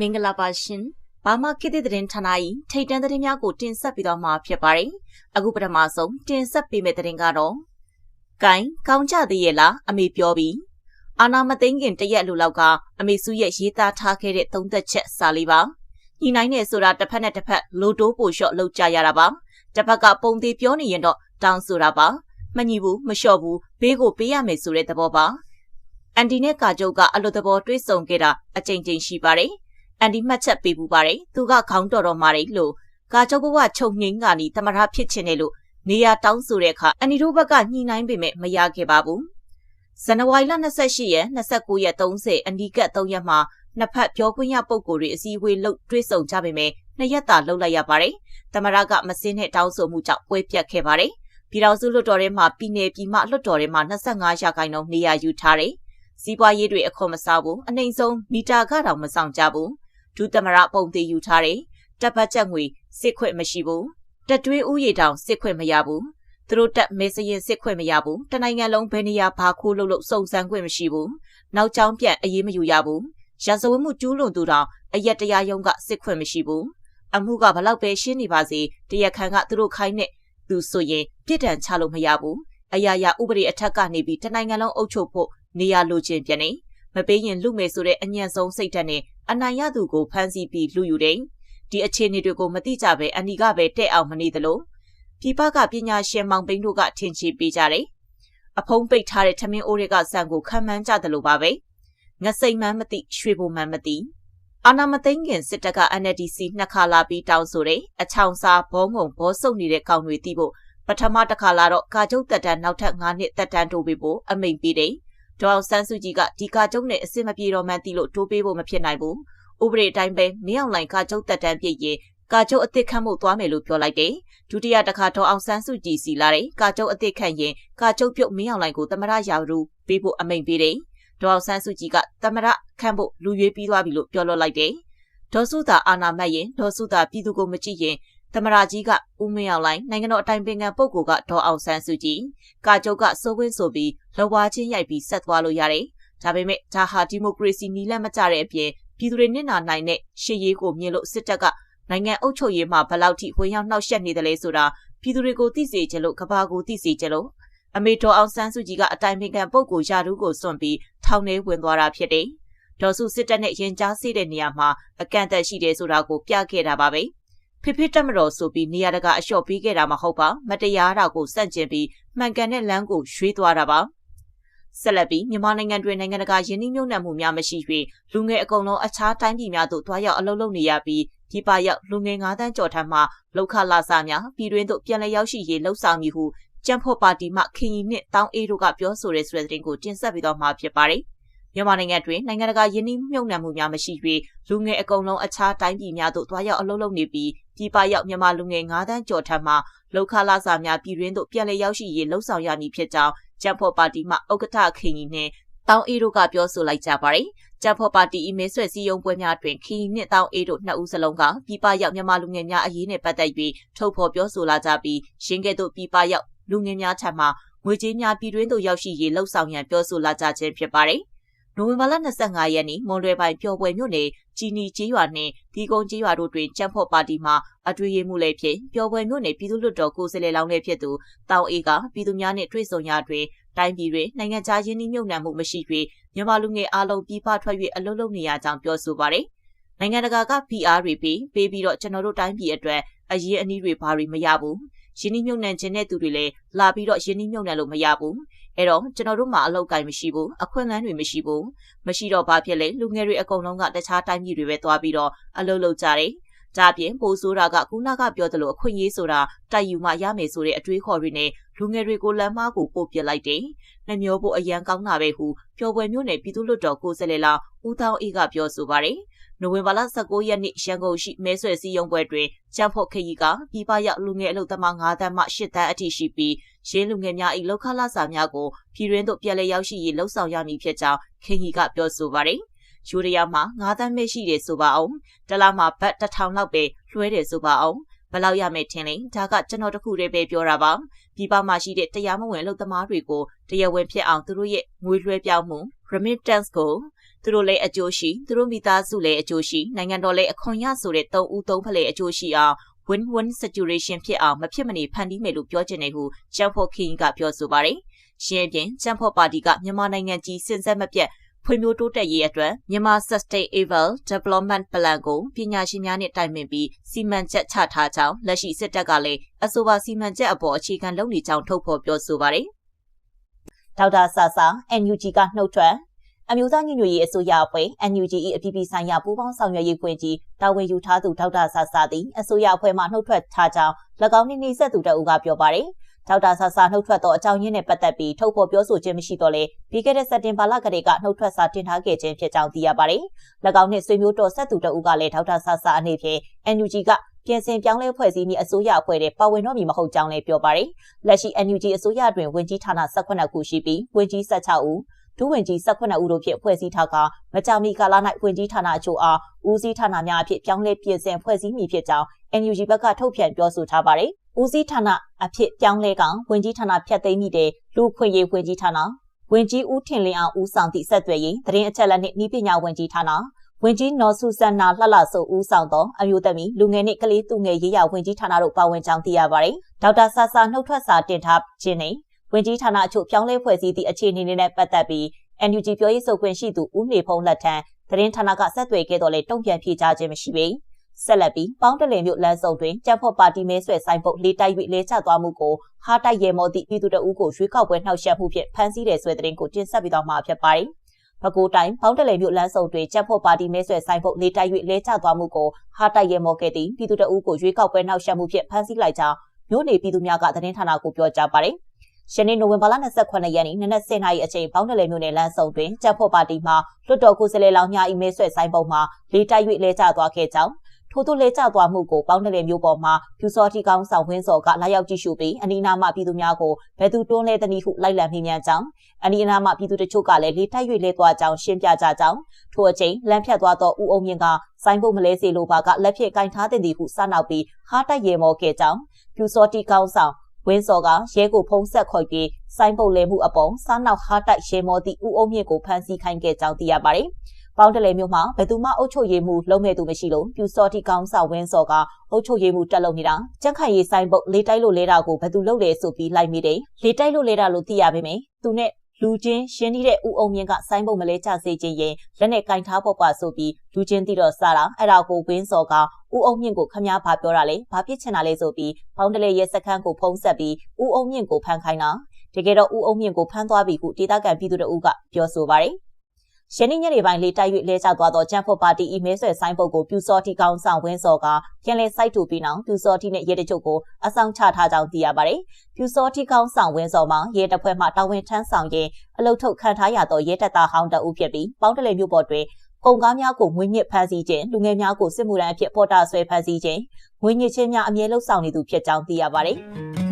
မင်္ဂလာပါရှင်ဘာမခေတ်သစ်သတင်းဌာန၏ထိတ်တန့်သတင်းများကိုတင်ဆက်ပေးတော့မှာဖြစ်ပါတယ်အခုပထမဆုံးတင်ဆက်ပေးမယ့်သတင်းကတော့ဂိုင်းကောင်းကြသေးရဲ့လားအမေပြောပြီးအာနာမသိန်းခင်တရက်လူလောက်ကအမေစုရဲ့ရေးသားထားခဲ့တဲ့သုံးသက်ချက်စာလေးပါညီနိုင်နေဆိုတာတစ်ဖက်နဲ့တစ်ဖက်လိုတိုးပိုလျှော့လောက်ကြရတာပါတစ်ဖက်ကပုံသေးပြောနေရင်တော့တောင်းဆိုတာပါမညီဘူးမလျှော့ဘူးဘေးကိုပေးရမယ်ဆိုတဲ့သဘောပါအန်ဒီနဲ့ကာကျုပ်ကအလိုသဘောတွေးဆုံခဲ့တာအကြိမ်ကြိမ်ရှိပါတယ် အန်ဒီမှတ်ချက်ပေးပူပါတယ်သူကခေါင်းတော်တော်မာတယ်လို့ကာကျုပ်ဘဝချုပ်ငိမ့်ကနေတမရဖြစ်ချင်တယ်လို့နေရာတောင်းဆိုတဲ့အခါအန်ဒီတို့ဘက်ကညှိနှိုင်းပေမဲ့မရခဲ့ပါဘူးဇန်နဝါရီလ28ရက်29ရက်30အနီးကပ်3ရက်မှာနှစ်ဖက်ပြောခွင့်ရပုံကိုယ်တွေအစည်းအဝေးလုပ်တွေးဆုံကြပေမဲ့နှစ်ရက်တာလှုပ်လိုက်ရပါတယ်။တမရကမစင်းနဲ့တောင်းဆိုမှုကြောင့်ပွဲပြတ်ခဲ့ပါတယ်။ပြည်တော်စုလွှတ်တော်ထဲမှာပြည်내ပြည်မလွှတ်တော်ထဲမှာ25ရာခိုင်နှုန်းနေရာယူထားတယ်။စီးပွားရေးတွေအခွန်မစားဘူး။အနှိမ်ဆုံးမီတာခတောင်မဆောင်ကြဘူး။ ဒုတမရပုံသေးယူထားတယ်။တပ်ပတ်ချက်ငွေစစ်ခွင့်မရှိဘူး။တက်တွင်းဥယေတောင်စစ်ခွင့်မရဘူး။သူတို့တက်မေစရင်စစ်ခွင့်မရဘူး။တနိုင်ငံလုံးဘယ်နေရာဘာခိုးလို့လို့စုံစမ်းခွင့်မရှိဘူး။နောက်ကျောင်းပြန်အေးမယူရဘူး။ရာဇဝတ်မှုကျူးလွန်သူတောင်အရက်တရားရုံးကစစ်ခွင့်မရှိဘူး။အမှုကဘလောက်ပဲရှင်းနေပါစေတရားခံကသူတို့ခိုင်းတဲ့သူဆိုရင်ပြစ်ဒဏ်ချလို့မရဘူး။အရာရာဥပဒေအထက်ကနေပြီးတနိုင်ငံလုံးအုပ်ချုပ်ဖို့နေရာလိုချင်ပြန်နေမပေးရင်လူမယ်ဆိုတဲ့အညံ့ဆုံးစိတ်ဓာတ်နဲ့ အနိုင်ရသူကိုဖမ်းဆီးပြီးလူယူတယ်။ဒီအခြေအနေတွေကိုမသိကြပဲအနီကပဲတဲ့အောင်မနေသလိုပြည်ပကပညာရှင်မောင်ပိန်းတို့ကထင်ချေပေးကြတယ်။အဖုံးပိတ်ထားတဲ့ထမင်းအိုးတွေကဆန်ကိုခံမှန်းကြတယ်လို့ပါပဲ။ငစိမ့်မှန်းမသိရွှေဘုံမှန်းမသိအာနာမသိန်းခင်စစ်တပ်က NLDC နှစ်ခါလာပြီးတောင်းဆိုတယ်။အချောင်စားဘောငုံဘောဆုပ်နေတဲ့ကောင်တွေတီးဖို့ပထမတစ်ခါလာတော့ကာကျုပ်တက်တန်းနောက်ထပ်9နှစ်တက်တန်းတိုးပေးဖို့အမိန်ပေးတယ်။ ဒေါအောင်ဆန်းစုကြည်ကဒီကာကျုပ်နဲ့အစ်မပြေတော်မှန်တီလို့တိုးပေးဖို့မဖြစ်နိုင်ဘူး။ဥပဒေတိုင်းပဲမင်းအောင်လိုင်ကာကျုပ်တက်တန်းပြည့်ရင်ကာကျုပ်အစ်စ်ခတ်မှုသွားမယ်လို့ပြောလိုက်တယ်။ဒုတိယတစ်ခါဒေါအောင်ဆန်းစုကြည်စီလာတယ်။ကာကျုပ်အစ်စ်ခတ်ရင်ကာကျုပ်ပြုတ်မင်းအောင်လိုင်ကိုသမရရာရူပေးဖို့အမိန်ပေးတယ်။ဒေါအောင်ဆန်းစုကြည်ကသမရခန့်ဖို့လူရွေးပြီးသွားပြီလို့ပြောလွှတ်လိုက်တယ်။ဒေါ်စုသာအာနာမတ်ရင်ဒေါ်စုသာပြည်သူကိုမကြည့်ရင်သ မရာကြီးကဦးမင်းအောင်လိုင်းနိုင်ငံတော်အတိုင်ပင်ခံပုဂ္ဂိုလ်ကဒေါ်အောင်ဆန်းစုကြည်ကာကျုပ်ကစိုးဝင်းဆိုပြီးလဝါချင်းရိုက်ပြီးဆက်သွားလို့ရတယ်။ဒါပေမဲ့ဒါဟာဒီမိုကရေစီနီးလန့်မကျတဲ့အပြင်ပြည်သူတွေနစ်နာနိုင်တဲ့ရှေ့ရေးကိုမြင်လို့စစ်တပ်ကနိုင်ငံအုပ်ချုပ်ရေးမှာဘယ်လောက်ထိဝင်ရောက်နှောက်ယှက်နေတယ်လဲဆိုတာပြည်သူတွေကိုသိစေချင်လို့ကဘာကိုသိစေချင်လို့အမေတော်အောင်ဆန်းစုကြည်ကအတိုင်ပင်ခံပုဂ္ဂိုလ်ယာဒူးကိုစွန့်ပြီးထောင်ထဲဝင်သွားတာဖြစ်တယ်။ဒေါ်စုစစ်တပ်နဲ့ရင်ကြားစေးတဲ့နေရာမှာအကန့်အသတ်ရှိတယ်ဆိုတာကိုပြခဲ့တာပါပဲ။ ဖိဖိတက်မတော်ဆိုပြီးနေရာတကာအလျှော့ပေးခဲ့တာမဟုတ်ပါမတရားတာကိုစန့်ကျင်ပြီးမှန်ကန်တဲ့လမ်းကိုရွှေ့သွားတာပါဆက်လက်ပြီးမြန်မာနိုင်ငံတွင်နိုင်ငံတကာယင်းနှိမ့်ညွတ်နှံမှုများမရှိ၍လူငယ်အကုန်လုံးအခြားတိုင်းပြည်များသို့တွားရောက်အလုပ်လုပ်နေရပြီးဒီပါရောက်လူငယ်9တန်းကျော်ထမ်းမှလောက်ခလာစာများပြည်တွင်းသို့ပြန်လည်ရောက်ရှိရေးလှုပ်ဆောင်မည်ဟုကျန်းဖို့ပါတီမှခင်ကြီးနှင့်တောင်းအေးတို့ကပြောဆိုတဲ့ဆိုတဲ့သတင်းကိုတင်ဆက်ပြီးတော့မှာဖြစ်ပါတယ်။မြန်မာနိုင်ငံတွင်နိုင်ငံတကာယင်းနှိမ့်မြုပ်နှံမှုများမရှိ၍လူငယ်အကုန်လုံးအခြားတိုင်းပြည်များသို့တွားရောက်အလုပ်လုပ်နေပြီး ဒီပါရောက်မြန်မာလူငယ်9တန်းကျော်ထမ်းမှလောက်ခလာစာများပြည်တွင်းသို့ပြန်လည်ရောက်ရှိရေးလှုပ်ဆောင်ရမည်ဖြစ်ကြောင်းကျန်းဖို့ပါတီမှဥက္ကဋ္ဌခင်ကြီးနှင့်တောင်းအေးတို့ကပြောဆိုလိုက်ကြပါတယ်။ကျန်းဖို့ပါတီအီမဲဆွဲစည်းရုံးပွဲများတွင်ခင်ကြီးနှင့်တောင်းအေးတို့နှစ်ဦးစလုံးကပြည်ပရောက်မြန်မာလူငယ်များအရေးနှင့်ပတ်သက်၍ထုတ်ဖော်ပြောဆိုလာကြပြီးရင်းကဲ့သို့ပြည်ပရောက်လူငယ်များထံမှငွေကြေးများပြည်တွင်းသို့ရောက်ရှိရေးလှုပ်ဆောင်ရန်ပြောဆိုလာကြခြင်းဖြစ်ပါတယ်။ နိုဝင်ဘာလ25ရက်နေ့မွန်လွယ်ပိုင်းပျော်ပွဲမြို့နယ်ကြီးနီကျေးရွာနှင့်ဒီကုန်းကျေးရွာတို့တွင်ကျန်းဖော့ပါတီမှအတွေ့အမှုလည်းဖြစ်ပျော်ပွဲမြို့နယ်ပြည်သူ့လွှတ်တော်ကိုယ်စားလှယ်လောင်းလည်းဖြစ်သူတောင်အေးကပြည်သူများနှင့်တွေ့ဆုံရာတွင်တိုင်းပြည်တွင်နိုင်ငံခြားရင်းနှီးမြှုပ်နှံမှုမရှိ၍မြန်မာလူငယ်အလုံးပြည်ပထွက်၍အလုပ်လုပ်နေရကြောင်းပြောဆိုပါရယ်နိုင်ငံတကာက PR တွေပေးပေးပြီးတော့ကျွန်တော်တို့တိုင်းပြည်အတွက်အရေးအနည်းတွေဘာတွေမရဘူးရင်းနှီးမြှုပ်နှံခြင်းတဲ့သူတွေလည်းလာပြီးတော့ရင်းနှီးမြှုပ်နှံလို့မရဘူး အဲ့တော့ကျွန်တော်တို့မှာအလောက်ကိုင်းမရှိဘူးအခွင့်အလမ်းတွေမရှိဘူးမရှိတော့ဘာဖြစ်လဲလူငယ်တွေအကုန်လုံးကတခြားတိုင်းပြည်တွေပဲသွားပြီးတော့အလုပ်လုပ်ကြတယ်ဒါပြင်ပိုးဆိုးတာကကုနာကပြောသလိုအခွင့်အရေးဆိုတာတိုက်ယူမှရမယ်ဆိုတဲ့အတွေးခေါ်တွေနဲ့လူငယ်တွေကိုလမ်းမကိုပို့ပစ်လိုက်တယ်။နှမျောဖို့အရန်ကောင်းတာပဲဟုပျော်ပွဲမျိုးနဲ့ပြည်သူ့လွတ်တော်ကိုယ်စားလှယ်လောင်းဦးတောင်းအေးကပြောဆိုပါတယ်။ နိုဝင်ဘာလ19ရက်နေ့ရန်ကုန်ရှိမဲဆွယ်စည်းရုံးပွဲတွင်ကျန်းဖို့ခရီးကပြည်ပရောက်လူငယ်အလုပ်သမား9တန်းမှ10တန်းအထိရှိပြီးရင်းလူငယ်များ၏လောက်ခလာစာများကိုပြည်တွင်းသို့ပြည်လဲရောက်ရှိရေးလှုံ့ဆော်ရမည်ဖြစ်ကြောင်းခင်ကြီးကပြောဆိုပါတယ်။ယူရီးယားမှာ9တန်းမဲ့ရှိတယ်ဆိုပါအောင်။တလားမှာဘတ်1000လောက်ပဲလွှဲတယ်ဆိုပါအောင်။ဘယ်လောက်ရမယ်ထင်လဲဒါကကျွန်တော်တခုတည်းပဲပြောတာပါပြည်ပမှာရှိတဲ့တရားမဝင်အလုပ်သမားတွေကိုတရားဝင်ဖြစ်အောင်သူတို့ရဲ့ငွေလွှဲပြောင်းမှု remittance ကို သူသူတို့လည်းအကျိုးရှိသူတို့မိသားစုလည်းအကျိုးရှိနိုင်ငံတော်လည်းအခွန်ရဆိုတဲ့သုံးဦးသုံးဖလှယ်အကျိုးရှိအောင် win-win situation ဖြစ်အောင်မဖြစ်မနေဖန်တီးမယ်လို့ပြောချင်တယ်ဟုကျန်းဖော်ခင်းကပြောဆိုပါတယ်။ရှင်းပြင်ကျန်းဖော်ပါတီကမြန်မာနိုင်ငံကြီးစင်ဆက်မပြတ်ဖွံ့ဖြိုးတိုးတက်ရေးအတွက်မြန်မာ Sustainable Development Plan ကိုပညာရှင်များနဲ့တိုင်ပင်ပြီးစီမံချက်ချထားကြောင်းလက်ရှိစစ်တပ်ကလည်းအဆိုပါစီမံချက်အပေါ်အခြေခံလုပ်နေကြောင်းထုတ်ဖော်ပြောဆိုပါတယ်။ဒေါက်တာဆာဆာ NUG ကနှုတ်ထွက် အမျိုးသားညီညွတ်ရေးအစိုးရအဖွဲ့ NUG ၏အပြည်ပြည်ဆိုင်ရာပူးပေါင်းဆောင်ရွက်ရေးဖွဲ့ကြီးတာဝန်ယူထားသူဒေါက်တာဆာဆာသည်အစိုးရအဖွဲ့မှနှုတ်ထွက်ထားကြောင်း၎င်းနှင့်နှိစက်သူတအူကပြောပါရယ်ဒေါက်တာဆာဆာနှုတ်ထွက်သောအကြောင်းရင်းနဲ့ပတ်သက်ပြီးထုတ်ဖော်ပြောဆိုခြင်းမရှိတော့လေပြီးခဲ့တဲ့စက်တင်ဘာလကတည်းကနှုတ်ထွက်စာတင်ထားခဲ့ခြင်းဖြစ်ကြောင်းသိရပါတယ်။၎င်းနှင့်ဆွေမျိုးတော်ဆက်သူတအူကလည်းဒေါက်တာဆာဆာအနေဖြင့် NUG ကပြင်ဆင်ပြောင်းလဲဖွဲ့စည်းမည့်အစိုးရအဖွဲ့တွေပါဝင်တော့မည်မဟုတ်ကြောင်းလည်းပြောပါတယ်။လက်ရှိ NUG အစိုးရတွင်ဝင်ကြီးဌာန18ခုရှိပြီးဝင်ကြီး16ဦး ဒုဝန်ကြီး18ဦးတို့ဖြင့်ဖွဲ့စည်းထားကမကြာမီကာလ၌ဝန်ကြီးဌာနအချို့အားဦးစီးဌာနများအဖြစ်ပြောင်းလဲပြင်ဆင်ဖွဲ့စည်းမည်ဖြစ်ကြောင်း NUG ဘက်ကထုတ်ပြန်ပြောဆိုထားပါတယ်။ဦးစီးဌာနအဖြစ်ပြောင်းလဲကဝန်ကြီးဌာနဖြတ်သိမ်းမိတဲ့လူခွင့်ရေးဝန်ကြီးဌာနဝင်ကြီးဦးထင်လင်းအောင်ဦးဆောင်သည့်ဆက်သွယ်ရေးသတင်းအချက်အလက်နှင့်ဤပညာဝန်ကြီးဌာနဝင်ကြီးနော်ဆူဆန်နာလှလှဆိုဦးဆောင်သောအမျိုးသမီးလူငယ်နှင့်ကလေးသူငယ်ရေးရာဝန်ကြီးဌာနတို့ပါဝင်ကြောင်းသိရပါတယ်။ဒေါက်တာဆာဆာနှုတ်ထွက်စာတင်ထားခြင်းနှင့် ဝင်ကြီးဌာနအချို့ပြောင်းလဲဖွဲ့စည်းသည့်အခြေအနေနဲ့ပတ်သက်ပြီး NUG ပြောရေးဆိုခွင့်ရှိသူဦးနေဖုံးလက်ထံသတင်းဌာနကဆက်သွယ်ခဲ့တော့လေတုံ့ပြန်ဖြေကြားခြင်းမရှိပေဆက်လက်ပြီးပေါင်းတလင်မြို့လမ်းစုံတွင်ကြံဖို့ပါတီမဲဆွဲဆိုင်ပုတ်လေးတိုက်၍လေးချသွားမှုကိုဟာတိုက်ရဲမော်သည့်ပြည်သူတအုပ်ကိုရွေးကောက်ပွဲနှောက်ယှက်မှုဖြင့်ဖမ်းဆီးတဲ့ဆွဲသတင်းကိုတင်ဆက်ပြီးတော့မှာဖြစ်ပါတယ်။ပဲခူးတိုင်းပေါင်းတလင်မြို့လမ်းစုံတွင်ကြက်ဖို့ပါတီမဲဆွဲဆိုင်ပုတ်လေးတိုက်၍လဲချသွားမှုကိုဟာတိုက်ရဲမော်ခဲ့သည့်ပြည်သူတအုပ်ကိုရွေးကောက်ပွဲနှောက်ယှက်မှုဖြင့်ဖမ်းဆီးလိုက်ကြောင်းမြို့နေပြည်သူများကသတင်းဌာနကိုပြောကြားပါတယ် ယနေ့နိုဝင်ဘာလ28ရက်နေ့နနက်10:00နာရီအချိန်ပေါင်းတယ်လေမြို့နယ်လမ်းစုံတွင်ကြက်ဖို့ပါတီမှလွတ်တော်ကိုယ်စားလှယ်လောင်များအီမေးဆွဲဆိုင်ပုံမှာလေးတိုက်၍လဲကျသွားခဲ့ကြောင်းထို့သို့လဲကျသွားမှုကိုပေါင်းတယ်လေမြို့ပေါ်မှာဖြူစောတိကောင်းဆောင်ဝင်းစော်ကလာရောက်ကြည့်ရှုပြီးအနီးနားမှပြည်သူများကိုဘယ်သူတွန်းလဲသနည်းဟုလိုက်လံမိမြန်ကြောင်းအနီးနားမှပြည်သူတချို့ကလည်းလေးတိုက်၍လဲသွားကြောင်းရှင်းပြကြကြောင်းထို့အချိန်လမ်းဖြတ်သွားသောဦးအောင်မြင့်ကစိုင်းပုတ်မလဲစီလိုပါကလက်ဖြင့်ကင်ထားတဲ့သည်ဟုစနောက်ပြီးဟားတိုက်ရဲမော်ခဲ့ကြောင်းဖြူစောတိကောင်းဆောင် ဝင်းစော်ကရဲကိုဖုံးဆက်ခေါ်ပြီးစိုင်းပုတ်လဲမှုအပေါ်စားနောက်ဟာတိုက်ရဲမော်သည့်ဦးအုံးမြင့်ကိုဖမ်းဆီးခိုင်းခဲ့ကြောင်းသိရပါတယ်။ပေါင်းတလဲမျိုးမှာဘယ်သူမှအုပ်ချုပ်ရေးမှုလုံးမဲ့သူမရှိလို့ပြူစောတိကောင်းဆောင်ဝင်းစော်ကအုပ်ချုပ်ရေးမှုတက်လုံနေတာကြက်ခိုင်ရေးဆိုင်ပုတ်လေးတိုက်လို့လဲတာကိုဘယ်သူလုပ်လဲဆိုပြီးလိုက်မိတယ်လေးတိုက်လို့လဲတာလို့သိရပါမယ်သူနဲ့ လူချင်းရှင်းနေတဲ့ဦးအောင်မြင့်ကဆိုင်းပုံမလဲချစေခြင်းရင်လက်နဲ့ကင်ထားဖို့ပါဆိုပြီးလူချင်းတိတော့စားတာအဲ့ဒါကိုဝင်းစော်ကဦးအောင်မြင့်ကိုခမားဘာပြောတာလဲဘာပြစ်ချင်တာလဲဆိုပြီးဖောင်းတလေရဲ့စခန်းကိုဖုံးဆက်ပြီးဦးအောင်မြင့်ကိုဖမ်းခိုင်းတာတကယ်တော့ဦးအောင်မြင့်ကိုဖမ်းသွားပြီဟုဒေသခံပြည်သူတို့ကပြောဆိုပါတယ် ရှင်းနေညနေပိုင်းလေးတိုက်၍လဲကျသွားသောကျန်းဖို့ပါတီအီမဲဆွဲဆိုင်းပုတ်ကိုပြူစောတီကောင်းဆောင်ဝင်းစော်ကပြန်လည်စိုက်တူပြီးနောက်ပြူစောတီနဲ့ရဲတချို့ကိုအဆောင်ချထားကြောင်းသိရပါတယ်။ပြူစောတီကောင်းဆောင်ဝင်းစော်မှာရဲတပ်ဖွဲ့မှတာဝန်ထမ်းဆောင်ရင်အလုတ်ထုတ်ခံထားရသောရဲတပ်သားဟောင်းတအုပ်ဖြစ်ပြီးပေါင်းတလေမြို့ပေါ်တွင်ကုန်ကားများကိုငွေညစ်ဖမ်းဆီးခြင်းလူငယ်များကိုစစ်မှုထမ်းအဖြစ်ပေါ်တာဆွဲဖမ်းဆီးခြင်းငွေညစ်ခြင်းများအမြဲလှုပ်ဆောင်နေသူဖြစ်ကြောင်းသိရပါတယ်။